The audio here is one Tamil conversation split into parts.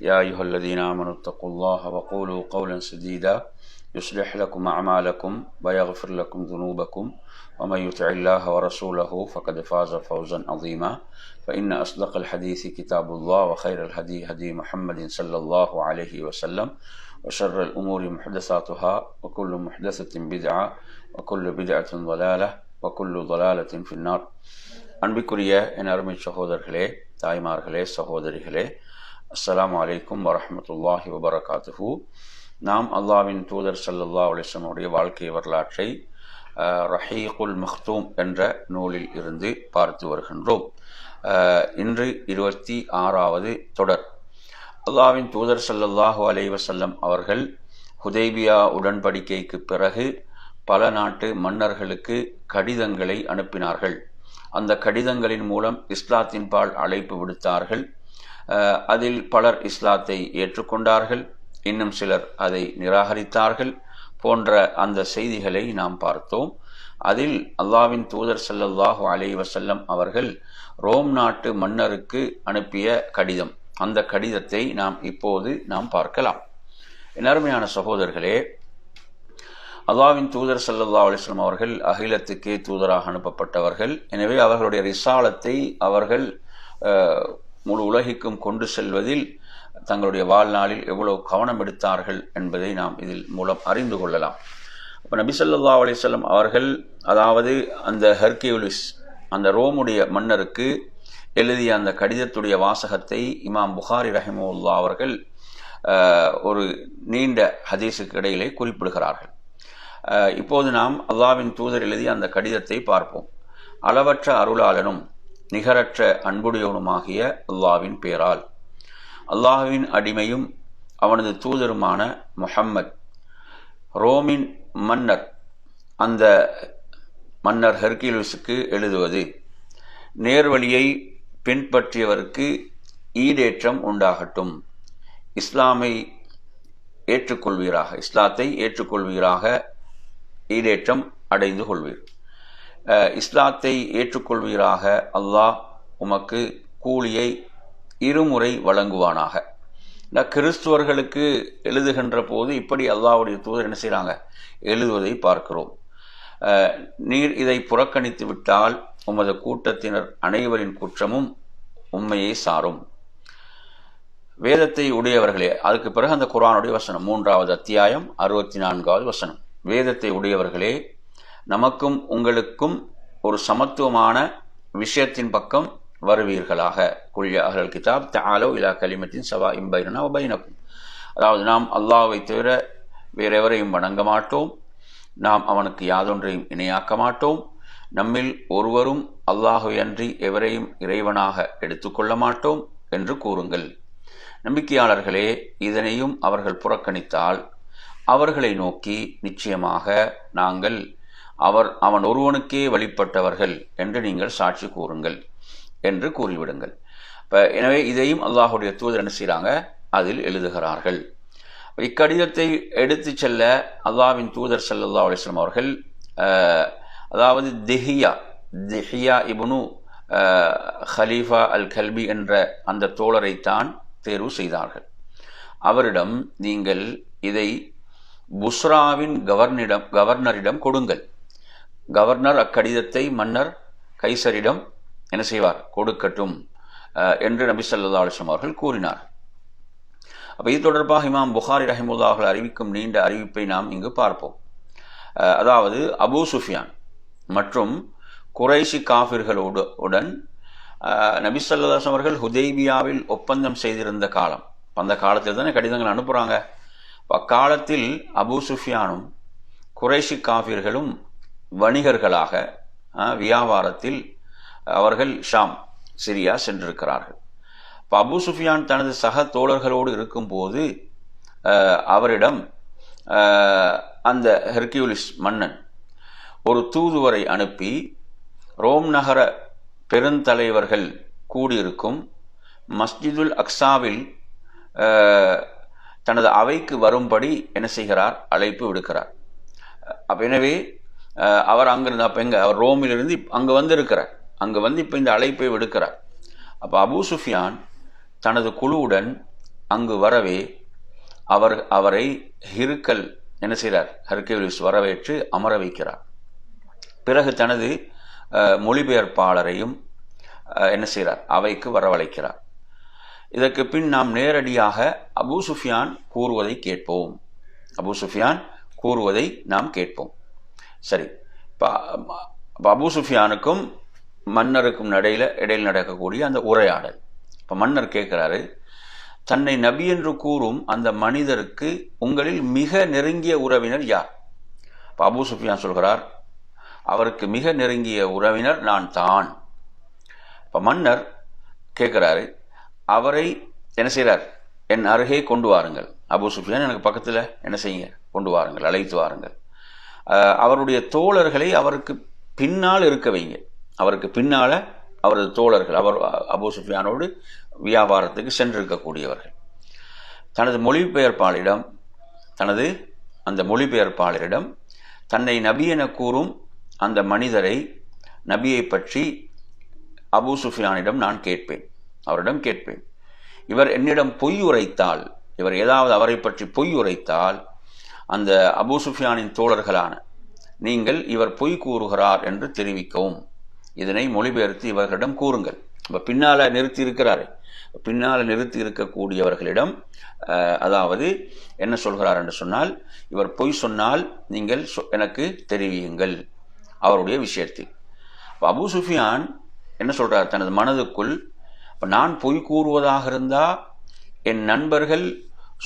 يا أيها الذين آمنوا اتقوا الله وقولوا قولا سديدا يصلح لكم أعمالكم ويغفر لكم ذنوبكم ومن يطع الله ورسوله فقد فاز فوزا عظيما فإن أصدق الحديث كتاب الله وخير الهدي هدي محمد صلى الله عليه وسلم وشر الأمور محدثاتها وكل محدثة بدعة وكل بدعة ضلالة وكل ضلالة في النار அன்பிற்குரிய என் அருமை சகோதரர்களே தாய்மார்களே சகோதரிகளே அஸ்லாம் வலைக்கும் வரமத்துல்லாஹி வபரகாத்துஹூ. நாம் அல்லாவின் தூதர் சல்லல்லா அலிஸ்லமுடைய வாழ்க்கை வரலாற்றை ரஹீகுல் மஹ்தூம் என்ற நூலில் இருந்து பார்த்து வருகின்றோம். இன்று இருபத்தி ஆறாவது தொடர். அல்லாவின் தூதர் சல்லல்லாஹு அலைவசல்லம் அவர்கள் ஹுதேபியா உடன்படிக்கைக்கு பிறகு பல நாட்டு மன்னர்களுக்கு கடிதங்களை அனுப்பினார்கள். அந்த கடிதங்களின் மூலம் இஸ்லாத்தின் பால் அழைப்பு விடுத்தார்கள். அதில் பலர் இஸ்லாத்தை ஏற்றுக்கொண்டார்கள். இன்னும் சிலர் அதை நிராகரித்தார்கள் போன்ற அந்த செய்திகளை நாம் பார்த்தோம். அதில் அல்லாவின் தூதர் சல்லல்லாஹு அலி வசல்லம் அவர்கள் ரோம் நாட்டு மன்னருக்கு அனுப்பிய கடிதம். அந்த கடிதத்தை நாம் இப்போது நாம் பார்க்கலாம். அருமையான சகோதரர்களே அல்லாவின் தூதர் சல்லல்லா அலிஸ்லாம் அவர்கள் அகிலத்துக்கே தூதராக அனுப்பப்பட்டவர்கள். எனவே அவர்களுடைய ரிசாலத்தை அவர்கள் முழு உலகிற்கும் கொண்டு செல்வதில் தங்களுடைய வாழ்நாளில் எவ்வளவு கவனம் எடுத்தார்கள் என்பதை நாம் இதில் மூலம் அறிந்து கொள்ளலாம். இப்போ நபிசல்லா அலிசல்லம் அவர்கள் அதாவது அந்த ஹெர்கியூலிஸ் அந்த ரோமுடைய மன்னருக்கு எழுதிய அந்த கடிதத்துடைய வாசகத்தை இமாம் புகாரி ரஹிமுல்லா அவர்கள் ஒரு நீண்ட ஹதீஸுக்கு இடையிலே குறிப்பிடுகிறார்கள். இப்போது நாம் அல்லாவின் தூதர் எழுதிய அந்த கடிதத்தை பார்ப்போம். அளவற்ற அருளாளனும் நிகரற்ற அன்புடையவனுமாகிய அல்லாவின் பேரால். அல்லாஹுவின் அடிமையும் அவனது தூதருமான முஹம்மத் ரோமின் மன்னர் அந்த மன்னர் ஹெர்கிலுஸுக்கு எழுதுவது நேர்வழியை பின்பற்றியவருக்கு ஈடேற்றம் உண்டாகட்டும். இஸ்லாமை ஏற்றுக்கொள்வீராக இஸ்லாத்தை ஏற்றுக்கொள்வீராக ஈடேற்றம் அடைந்து கொள்வீர். இஸ்லாத்தை ஏற்றுக்கொள்வீராக அல்லாஹ் உமக்கு கூலியை இருமுறை வழங்குவானாக. இந்த கிறிஸ்துவர்களுக்கு எழுதுகின்ற போது இப்படி அல்லாவுடைய தூதர் என்ன செய்கிறாங்க எழுதுவதை பார்க்கிறோம். நீர் இதை புறக்கணித்து விட்டால் உமது கூட்டத்தினர் அனைவரின் குற்றமும் உண்மையை சாரும். வேதத்தை உடையவர்களே அதுக்கு பிறகு அந்த குரானுடைய வசனம் மூன்றாவது அத்தியாயம் அறுபத்தி நான்காவது வசனம். வேதத்தை உடையவர்களே நமக்கும் உங்களுக்கும் ஒரு சமத்துவமான விஷயத்தின் பக்கம் வருவீர்களாக. குல்யா அகல் கிதாப் தாலோ இலா கலிமத்தின் சவா இம்பைனா பைனக்கும். அதாவது நாம் அல்லாவை தவிர வேறெவரையும் வணங்க மாட்டோம். நாம் அவனுக்கு யாதொன்றையும் இணையாக்க மாட்டோம். நம்மில் ஒருவரும் அல்லாஹுவை எவரையும் இறைவனாக எடுத்துக்கொள்ள மாட்டோம் என்று கூறுங்கள். நம்பிக்கையாளர்களே இதனையும் அவர்கள் புறக்கணித்தால் அவர்களை நோக்கி நிச்சயமாக நாங்கள் அவர் அவன் ஒருவனுக்கே வழிபட்டவர்கள் என்று நீங்கள் சாட்சி கூறுங்கள் என்று கூறிவிடுங்கள். இப்போ எனவே இதையும் அல்லாஹுடைய தூதர் என்ன செய்கிறாங்க அதில் எழுதுகிறார்கள். இக்கடிதத்தை எடுத்து செல்ல அல்லாவின் தூதர் சல்லா அலிஸ்லாம் அவர்கள் அதாவது திஹியா திஹியா இபுனு ஹலீஃபா அல் கல்பி என்ற அந்த தோழரைத்தான் தேர்வு செய்தார்கள். அவரிடம் நீங்கள் இதை புஸ்ராவின் கவர்னிடம் கவர்னரிடம் கொடுங்கள். கவர்னர் அக்கடிதத்தை மன்னர் கைசரிடம் என்ன செய்வார்? கொடுக்கட்டும் என்று நபி சல்லா அலிஸ்லாம் அவர்கள் கூறினார். அப்போ இது தொடர்பாக இமாம் புகாரி ரஹிமுல்லா அவர்கள் அறிவிக்கும் நீண்ட அறிவிப்பை நாம் இங்கு பார்ப்போம். அதாவது அபு சுஃபியான் மற்றும் குறைசி காஃபிர்களோடு உடன் நபி சல்லாஸ் அவர்கள் ஹுதைபியாவில் ஒப்பந்தம் செய்திருந்த காலம். அந்த காலத்தில் தானே கடிதங்கள் அனுப்புகிறாங்க அக்காலத்தில் அபு சுஃபியானும் குறைஷி காஃபிர்களும் வணிகர்களாக வியாபாரத்தில் அவர்கள் ஷாம் சிரியா சென்றிருக்கிறார்கள். இப்போ அபு சுஃபியான் தனது சக தோழர்களோடு இருக்கும்போது அவரிடம் அந்த ஹெர்கியூலிஸ் மன்னன் ஒரு தூதுவரை அனுப்பி ரோம் நகர பெருந்தலைவர்கள் கூடியிருக்கும் மஸ்ஜிதுல் அக்ஸாவில் தனது அவைக்கு வரும்படி என்ன செய்கிறார்? அழைப்பு விடுக்கிறார். எனவே அவர் அங்கிருந்து அப்போ எங்கே அவர் ரோமிலிருந்து அங்கே வந்திருக்கிறார். அங்கே வந்து இப்போ இந்த அழைப்பை விடுக்கிறார். அப்போ அபு சுஃபியான் தனது குழுவுடன் அங்கு வரவே அவர் அவரை ஹிருக்கல் என்ன செய்கிறார்? ஹர்கேவிலிஸ் வரவேற்று அமர வைக்கிறார். பிறகு தனது மொழிபெயர்ப்பாளரையும் என்ன செய்கிறார்? அவைக்கு வரவழைக்கிறார். இதற்கு பின் நாம் நேரடியாக அபு சுஃபியான் கூறுவதை கேட்போம். அபு சுஃபியான் கூறுவதை நாம் கேட்போம். சரி. இப்போ அபு சுஃபியானுக்கும் மன்னருக்கும் நடையில் இடையில் நடக்கக்கூடிய அந்த உரையாடல். இப்போ மன்னர் கேட்குறாரு தன்னை நபி என்று கூறும் அந்த மனிதருக்கு உங்களில் மிக நெருங்கிய உறவினர் யார்? இப்போ அபு சுஃபியான் சொல்கிறார் அவருக்கு மிக நெருங்கிய உறவினர் நான் தான். இப்போ மன்னர் கேட்குறாரு அவரை என்ன செய்கிறார் என் அருகே கொண்டு வாருங்கள். அபு சுஃபியான் எனக்கு பக்கத்தில் என்ன செய்யுங்க? கொண்டு வாருங்கள் அழைத்து வாருங்கள். அவருடைய தோழர்களை அவருக்கு பின்னால் இருக்க வைங்க அவருக்கு பின்னால் அவரது தோழர்கள் அவர் அபு சுஃபியானோடு வியாபாரத்துக்கு சென்றிருக்கக்கூடியவர்கள். தனது மொழிபெயர்ப்பாளரிடம் தனது அந்த மொழிபெயர்ப்பாளரிடம் தன்னை நபி என கூறும் அந்த மனிதரை நபியை பற்றி அபு சுஃபியானிடம் நான் கேட்பேன். அவரிடம் கேட்பேன். இவர் என்னிடம் பொய் உரைத்தால் இவர் ஏதாவது அவரை பற்றி பொய் உரைத்தால் அந்த அபூ சுஃபியானின் தோழர்களான நீங்கள் இவர் பொய் கூறுகிறார் என்று தெரிவிக்கவும். இதனை மொழிபெயர்த்து இவர்களிடம் கூறுங்கள். இப்போ பின்னால் நிறுத்தி இருக்கிறாரே. பின்னால நிறுத்தி இருக்கக்கூடியவர்களிடம் அதாவது என்ன சொல்கிறார் என்று சொன்னால் இவர் பொய் சொன்னால் நீங்கள் சொ- எனக்கு தெரிவியுங்கள். அவருடைய விஷயத்தில். இப்போ அபு சுஃபியான் என்ன சொல்கிறார் தனது மனதுக்குள் நான் பொய் கூறுவதாக இருந்தால் என் நண்பர்கள்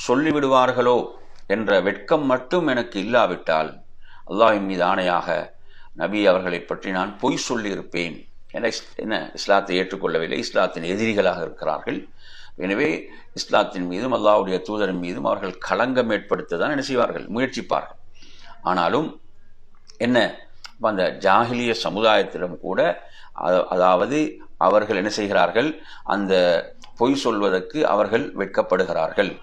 சொல்லிவிடுவார்களோ என்ற வெட்கம் மட்டும் எனக்கு இல்லாவிட்டால் அல்லாஹின் மீது ஆணையாக நபி அவர்களை பற்றி நான் பொய் சொல்லியிருப்பேன் என இஸ்- என்ன இஸ்லாத்தை ஏற்றுக்கொள்ளவில்லை. இஸ்லாத்தின் எதிரிகளாக இருக்கிறார்கள். எனவே இஸ்லாத்தின் மீதும் அல்லாவுடைய தூதரின் மீதும் அவர்கள் களங்கம் ஏற்படுத்த தான் என்ன செய்வார்கள்? முயற்சிப்பார்கள். ஆனாலும் என்ன? அந்த ஜாகிலிய சமுதாயத்திடம் கூட அதாவது அவர்கள் என்ன செய்கிறார்கள்? அந்த பொய் சொல்வதற்கு அவர்கள் வெட்கப்படுகிறார்கள்.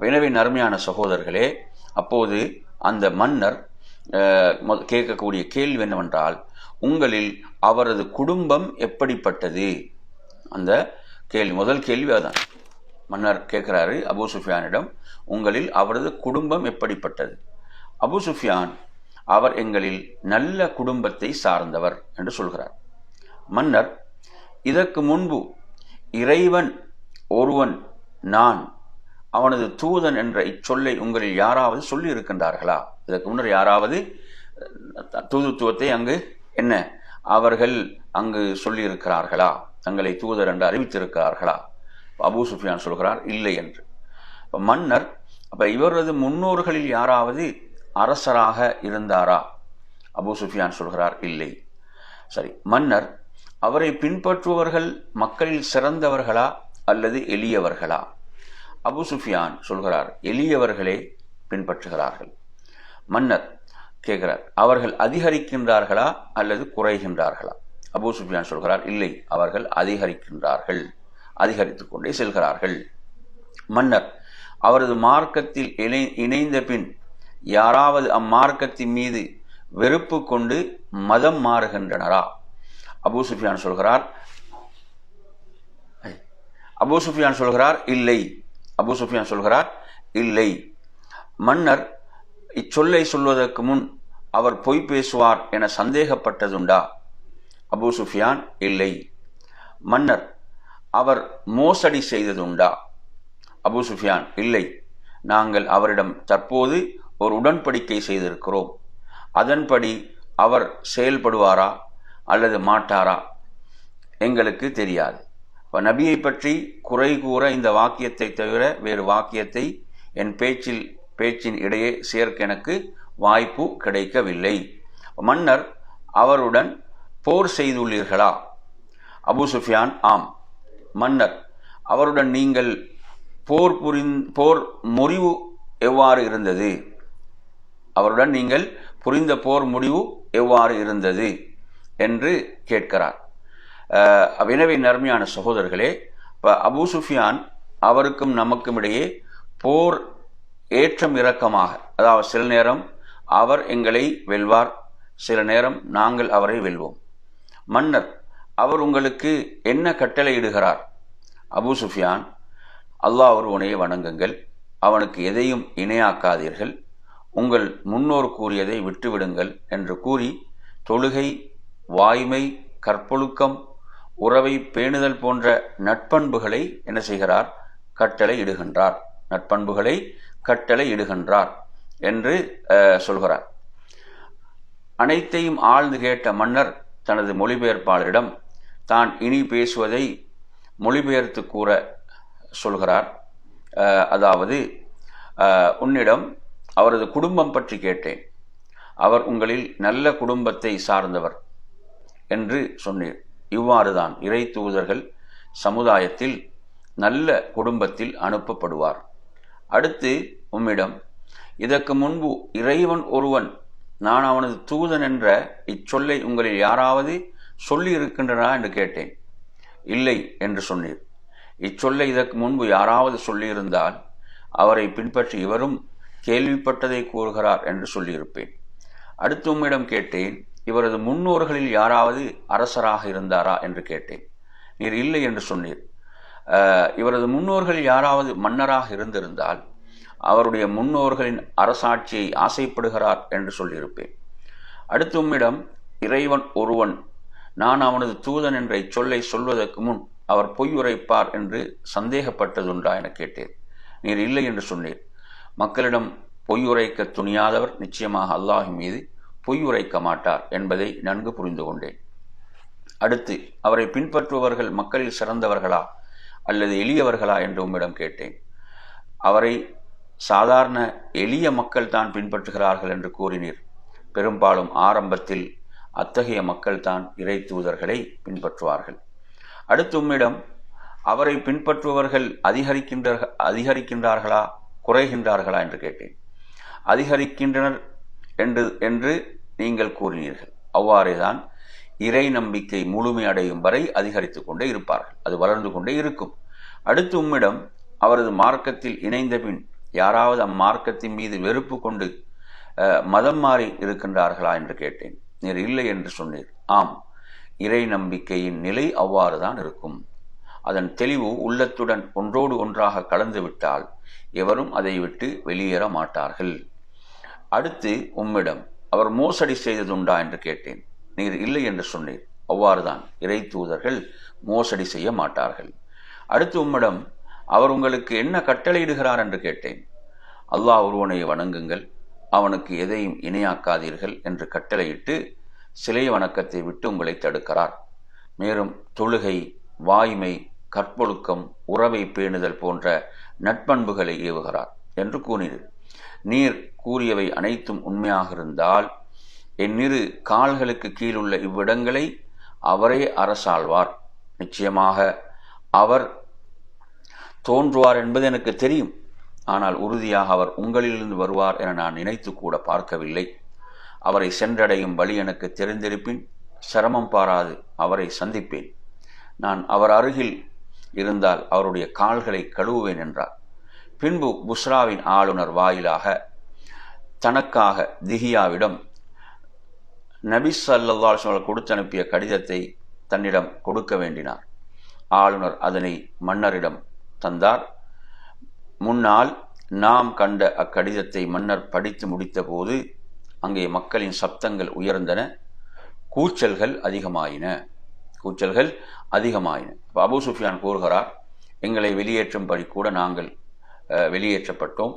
எனவே நறுமையான சகோதரர்களே அப்போது அந்த மன்னர் மொ- கேட்கக்கூடிய கேள்வி என்னவென்றால் உங்களில் அவரது குடும்பம் எப்படிப்பட்டது? அந்த கேள்வி முதல் கேள்வி அதான். மன்னர் கேட்குறாரு அபு சுஃபியானிடம் உங்களில் அவரது குடும்பம் எப்படிப்பட்டது? அபு சுஃபியான் அவர் எங்களில் நல்ல குடும்பத்தை சார்ந்தவர் என்று சொல்கிறார். மன்னர் இதற்கு முன்பு இறைவன் ஒருவன் நான் அவனது தூதன் என்ற இச்சொல்லை உங்களில் யாராவது சொல்லி இருக்கின்றார்களா இதற்கு முன்னர் யாராவது தூதுத்துவத்தை அங்கு என்ன அவர்கள் அங்கு சொல்லியிருக்கிறார்களா? தங்களை தூதர் என்று அறிவித்திருக்கிறார்களா? அபு சுஃபியான் சொல்கிறார் இல்லை என்று. மன்னர் அப்போ இவரது முன்னோர்களில் யாராவது அரசராக இருந்தாரா? அபு சுஃபியான் சொல்கிறார் இல்லை. சரி மன்னர் அவரை பின்பற்றுபவர்கள் மக்களில் சிறந்தவர்களா அல்லது எளியவர்களா? அபு சுஃபியான் சொல்கிறார் எளியவர்களே பின்பற்றுகிறார்கள். மன்னர் கேட்கிறார் அவர்கள் அதிகரிக்கின்றார்களா அல்லது குறைகின்றார்களா? அபு சுஃபியான் சொல்கிறார் இல்லை அவர்கள் அதிகரிக்கின்றார்கள் அதிகரித்துக் கொண்டே செல்கிறார்கள். மன்னர் அவரது மார்க்கத்தில் இணை இணைந்த பின் யாராவது அம்மார்க்கத்தின் மீது வெறுப்பு கொண்டு மதம் மாறுகின்றனரா? அபு சுஃபியான் சொல்கிறார் அபு சுஃபியான் சொல்கிறார் இல்லை அபு சுஃபியான் சொல்கிறார் இல்லை. மன்னர் இச்சொல்லை சொல்வதற்கு முன் அவர் பொய் பேசுவார் என சந்தேகப்பட்டதுண்டா? அபு சுஃபியான் இல்லை. மன்னர் அவர் மோசடி செய்ததுண்டா? அபு சுஃபியான் இல்லை. நாங்கள் அவரிடம் தற்போது ஒரு உடன்படிக்கை செய்திருக்கிறோம். அதன்படி அவர் செயல்படுவாரா அல்லது மாட்டாரா? எங்களுக்கு தெரியாது. நபியை பற்றி குறை கூற இந்த வாக்கியத்தை தவிர வேறு வாக்கியத்தை என் பேச்சில் பேச்சின் இடையே சேர்க்க எனக்கு வாய்ப்பு கிடைக்கவில்லை. மன்னர் அவருடன் போர் செய்துள்ளீர்களா? அபு சுஃபியான் ஆம். மன்னர் அவருடன் நீங்கள் போர் புரிந் போர் முறிவு எவ்வாறு இருந்தது? அவருடன் நீங்கள் புரிந்த போர் முடிவு எவ்வாறு இருந்தது? என்று கேட்கிறார். எனவே நர்மையான சகோதரர்களே இப்போ அபு சுஃபியான் அவருக்கும் நமக்கும் இடையே போர் ஏற்றம் இறக்கமாக அதாவது சில நேரம் அவர் எங்களை வெல்வார் சில நேரம் நாங்கள் அவரை வெல்வோம். மன்னர் அவர் உங்களுக்கு என்ன கட்டளையிடுகிறார்? அபு சுஃபியான் அல்லாஹ் ஒருவனையே வணங்குங்கள் அவனுக்கு எதையும் இணையாக்காதீர்கள் உங்கள் முன்னோர் கூறியதை விட்டுவிடுங்கள் என்று கூறி தொழுகை வாய்மை கற்பொழுக்கம் உறவை பேணுதல் போன்ற நட்பண்புகளை என்ன செய்கிறார்? கட்டளை இடுகின்றார். நட்பண்புகளை கட்டளை இடுகின்றார் என்று சொல்கிறார். அனைத்தையும் ஆழ்ந்து கேட்ட மன்னர் தனது மொழிபெயர்ப்பாளரிடம் தான் இனி பேசுவதை மொழிபெயர்த்து கூற சொல்கிறார். அதாவது உன்னிடம் அவரது குடும்பம் பற்றி கேட்டேன். அவர் உங்களில் நல்ல குடும்பத்தை சார்ந்தவர் என்று சொன்னீர். இவ்வாறுதான் இறை தூதர்கள் சமுதாயத்தில் நல்ல குடும்பத்தில் அனுப்பப்படுவார். அடுத்து உம்மிடம் இதற்கு முன்பு இறைவன் ஒருவன் நான் அவனது தூதன் என்ற இச்சொல்லை உங்களில் யாராவது சொல்லி இருக்கின்றனா என்று கேட்டேன். இல்லை என்று சொன்னீர். இச்சொல்லை இதற்கு முன்பு யாராவது சொல்லியிருந்தால் அவரை பின்பற்றி இவரும் கேள்விப்பட்டதை கூறுகிறார் என்று சொல்லியிருப்பேன். அடுத்து உம்மிடம் கேட்டேன் இவரது முன்னோர்களில் யாராவது அரசராக இருந்தாரா என்று கேட்டேன். நீர் இல்லை என்று சொன்னீர். இவரது முன்னோர்கள் யாராவது மன்னராக இருந்திருந்தால் அவருடைய முன்னோர்களின் அரசாட்சியை ஆசைப்படுகிறார் என்று சொல்லியிருப்பேன். அடுத்து உம்மிடம் இறைவன் ஒருவன் நான் அவனது தூதன் என்ற இச்சொல்லை சொல்வதற்கு முன் அவர் பொய் உரைப்பார் என்று சந்தேகப்பட்டதுண்டா என கேட்டேன். நீர் இல்லை என்று சொன்னீர். மக்களிடம் பொய் உரைக்க துணியாதவர் நிச்சயமாக அல்லாஹின் மீது பொய் உரைக்க மாட்டார் என்பதை நன்கு புரிந்து கொண்டேன். அடுத்து அவரை பின்பற்றுபவர்கள் மக்களில் சிறந்தவர்களா அல்லது எளியவர்களா என்று உம்மிடம் கேட்டேன். அவரை சாதாரண எளிய மக்கள் தான் பின்பற்றுகிறார்கள் என்று கூறினீர். பெரும்பாலும் ஆரம்பத்தில் அத்தகைய மக்கள் தான் இறை தூதர்களை பின்பற்றுவார்கள். அடுத்து உம்மிடம் அவரை பின்பற்றுபவர்கள் அதிகரிக்கின்ற அதிகரிக்கின்றார்களா குறைகின்றார்களா என்று கேட்டேன். அதிகரிக்கின்றனர் என்று என்று நீங்கள் கூறினீர்கள். அவ்வாறேதான் இறை நம்பிக்கை முழுமை அடையும் வரை அதிகரித்துக் கொண்டே இருப்பார்கள். அது வளர்ந்து கொண்டே இருக்கும். அடுத்து உம்மிடம் அவரது மார்க்கத்தில் இணைந்த பின் யாராவது அம்மார்க்கத்தின் மீது வெறுப்பு கொண்டு மதம் மாறி இருக்கின்றார்களா என்று கேட்டேன். நீர் இல்லை என்று சொன்னீர். ஆம். இறை நம்பிக்கையின் நிலை அவ்வாறுதான் இருக்கும். அதன் தெளிவு உள்ளத்துடன் ஒன்றோடு ஒன்றாக கலந்துவிட்டால் எவரும் அதை விட்டு வெளியேற மாட்டார்கள். அடுத்து உம்மிடம் அவர் மோசடி செய்ததுண்டா என்று கேட்டேன். நீர் இல்லை என்று சொன்னீர். அவ்வாறுதான். இறை தூதர்கள் மோசடி செய்ய மாட்டார்கள். அடுத்து உம்மிடம் அவர் உங்களுக்கு என்ன கட்டளையிடுகிறார் என்று கேட்டேன். அல்லாஹ் ஒருவனை வணங்குங்கள். அவனுக்கு எதையும் இணையாக்காதீர்கள் என்று கட்டளையிட்டு சிலை வணக்கத்தை விட்டு உங்களை தடுக்கிறார். மேலும் தொழுகை வாய்மை கற்பொழுக்கம் உறவை பேணுதல் போன்ற நட்பண்புகளை ஏவுகிறார் என்று கூறினீர். நீர் கூறியவை அனைத்தும் உண்மையாக இருந்தால் என்னிரு கால்களுக்கு கீழுள்ள இவ்விடங்களை அவரே அரசாழ்வார். நிச்சயமாக அவர் தோன்றுவார் என்பது எனக்கு தெரியும். ஆனால் உறுதியாக அவர் உங்களிலிருந்து வருவார் என நான் நினைத்து கூட பார்க்கவில்லை. அவரை சென்றடையும் வழி எனக்கு தெரிந்திருப்பின் சிரமம் பாராது அவரை சந்திப்பேன். நான் அவர் அருகில் இருந்தால் அவருடைய கால்களை கழுவுவேன் என்றார். பின்பு புஸ்ராவின் ஆளுநர் வாயிலாக தனக்காக திகியாவிடம் நபி ஸல்லல்லாஹு அலைஹி கொடுத்து அனுப்பிய கடிதத்தை தன்னிடம் கொடுக்க வேண்டினார். ஆளுநர் அதனை மன்னரிடம் தந்தார். முன்னால் நாம் கண்ட அக்கடிதத்தை மன்னர் படித்து முடித்தபோது அங்கே மக்களின் சப்தங்கள் உயர்ந்தன. கூச்சல்கள் அதிகமாயின. கூச்சல்கள் அதிகமாயின. அப்ப சுஃபியான் கூறுகிறார் எங்களை வெளியேற்றும்படி கூட நாங்கள் வெளியேற்றப்பட்டோம்.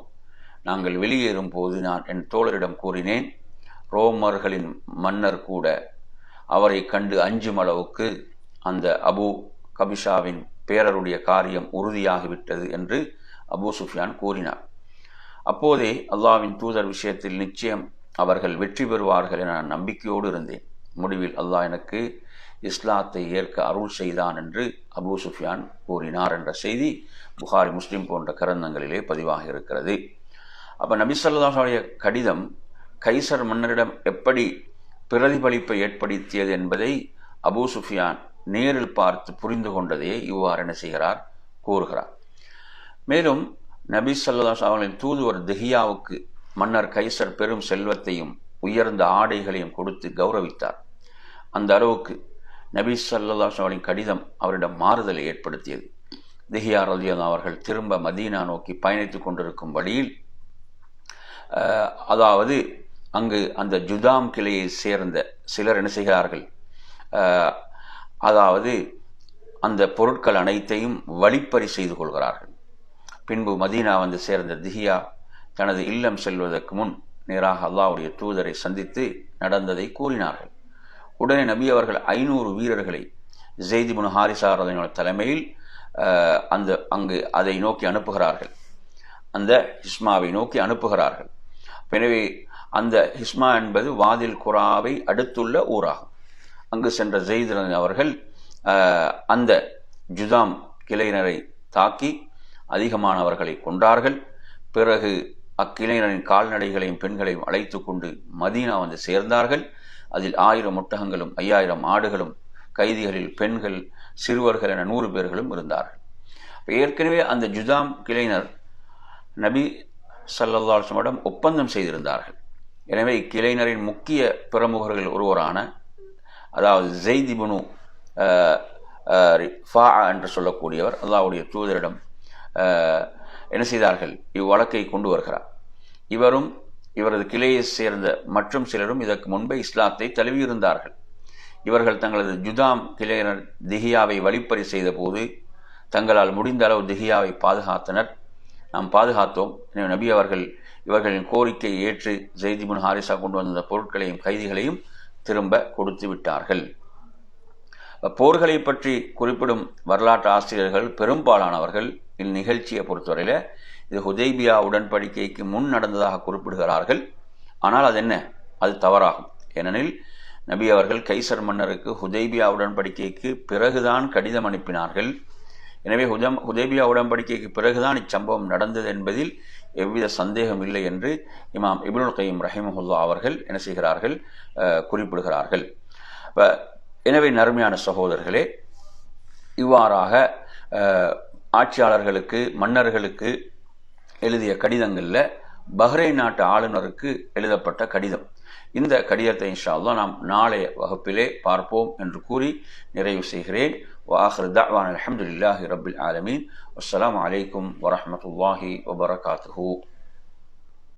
நாங்கள் வெளியேறும் போது நான் என் தோழரிடம் கூறினேன் ரோமர்களின் மன்னர் கூட அவரை கண்டு அஞ்சும் அளவுக்கு அந்த அபு கபிஷாவின் பேரருடைய காரியம் உறுதியாகிவிட்டது என்று அபு சுஃபியான் கூறினார். அப்போதே அல்லாவின் தூதர் விஷயத்தில் நிச்சயம் அவர்கள் வெற்றி பெறுவார்கள் என நான் நம்பிக்கையோடு இருந்தேன். முடிவில் அல்லாஹ் எனக்கு இஸ்லாத்தை ஏற்க அருள் செய்தான் என்று அபு சுஃபியான் கூறினார் என்ற செய்தி புகாரி முஸ்லிம் போன்ற கரந்தங்களிலே பதிவாக இருக்கிறது. அப்போ நபிசல்லாஹுடைய கடிதம் கைசர் மன்னரிடம் எப்படி பிரதிபலிப்பை ஏற்படுத்தியது என்பதை அபூ சுஃபியான் நேரில் பார்த்து புரிந்து கொண்டதையே இவ்வாறு என்ன செய்கிறார்? கூறுகிறார். மேலும் நபி சல்லாஸ் அவர்களின் தூதுவர் தெஹியாவுக்கு மன்னர் கைசர் பெரும் செல்வத்தையும் உயர்ந்த ஆடைகளையும் கொடுத்து கௌரவித்தார். அந்த அளவுக்கு நபி சல்லாஸ் அவர்களின் கடிதம் அவரிடம் மாறுதலை ஏற்படுத்தியது. திஹியா ரலியன் அவர்கள் திரும்ப மதீனா நோக்கி பயணித்துக் கொண்டிருக்கும் வழியில் அதாவது அங்கு அந்த ஜுதாம் கிளையை சேர்ந்த சிலர் என்ன செய்கிறார்கள்? அதாவது அந்த பொருட்கள் அனைத்தையும் வழிப்பறி செய்து கொள்கிறார்கள். பின்பு மதீனா வந்து சேர்ந்த திஹியா தனது இல்லம் செல்வதற்கு முன் நேராக அல்லாவுடைய தூதரை சந்தித்து நடந்ததை கூறினார்கள். உடனே நபி அவர்கள் ஐநூறு வீரர்களை ஜெய்திபுன் ஹாரிசார் அதனோட தலைமையில் அந்த அங்கு அதை நோக்கி அனுப்புகிறார்கள். அந்த இஸ்மாவை நோக்கி அனுப்புகிறார்கள். எனவே அந்த ஹிஸ்மா என்பது வாதில் குராவை அடுத்துள்ள ஊராகும். அங்கு சென்ற ஜெய்தரன் அவர்கள் அந்த ஜுதாம் கிளையினரை தாக்கி அதிகமானவர்களை கொண்டார்கள் பிறகு அக்கிளையினரின் கால்நடைகளையும் பெண்களையும் அழைத்து கொண்டு மதீனா வந்து சேர்ந்தார்கள். அதில் ஆயிரம் ஒட்டகங்களும் ஐயாயிரம் ஆடுகளும் கைதிகளில் பெண்கள் சிறுவர்கள் என நூறு பேர்களும் இருந்தார்கள். ஏற்கனவே அந்த ஜுதாம் கிளைனர் நபி சல்லல்லாசமிடம் ஒப்பந்தம் செய்திருந்தார்கள். எனவே இக்கிளைஞரின் முக்கிய பிரமுகர்கள் ஒருவரான அதாவது ஜெய்திபுனு ஃபா என்று சொல்லக்கூடியவர் அல்லாவுடைய தூதரிடம் என்ன செய்தார்கள்? இவ்வழக்கை கொண்டு வருகிறார். இவரும் இவரது கிளையை சேர்ந்த மற்றும் சிலரும் இதற்கு முன்பே இஸ்லாத்தை தழுவியிருந்தார்கள். இவர்கள் தங்களது ஜுதாம் கிளையினர் திஹியாவை வழிப்பறி செய்த போது தங்களால் முடிந்த அளவு திஹியாவை பாதுகாத்தனர். நாம் பாதுகாத்தோம். எனவே நபி அவர்கள் இவர்களின் கோரிக்கையை ஏற்று ஜெய்திபுன் ஹாரிசா கொண்டு வந்த பொருட்களையும் கைதிகளையும் திரும்ப கொடுத்து விட்டார்கள். போர்களை பற்றி குறிப்பிடும் வரலாற்று ஆசிரியர்கள் பெரும்பாலானவர்கள் இந்நிகழ்ச்சியை பொறுத்தவரையில் இது ஹுதைபியா உடன்படிக்கைக்கு முன் நடந்ததாக குறிப்பிடுகிறார்கள். ஆனால் அது என்ன? அது தவறாகும். ஏனெனில் நபி அவர்கள் கைசர் மன்னருக்கு ஹுதைபியா உடன்படிக்கைக்கு பிறகுதான் கடிதம் அனுப்பினார்கள். எனவே ஹுதம் ஹுதேபியா உடன்படிக்கைக்கு பிறகுதான் இச்சம்பவம் நடந்தது என்பதில் எவ்வித சந்தேகம் இல்லை என்று இமாம் இப்னுல் கையம் ரஹிமஹுல்லா அவர்கள் என்ன செய்கிறார்கள் குறிப்பிடுகிறார்கள். இப்போ எனவே நறுமையான சகோதரர்களே இவ்வாறாக ஆட்சியாளர்களுக்கு மன்னர்களுக்கு எழுதிய கடிதங்களில் பஹ்ரைன் நாட்டு ஆளுநருக்கு எழுதப்பட்ட கடிதம். இந்த கடிதத்தை இன்ஷா நாம் நாளைய வகுப்பிலே பார்ப்போம் என்று கூறி நிறைவு செய்கிறேன். வாஹர் தாவான் அலமதுல்லாஹி ரபில் ஆலமீன். அஸ்லாம் வலைக்கம் வரமத்துல்லாஹி வபரகாத்து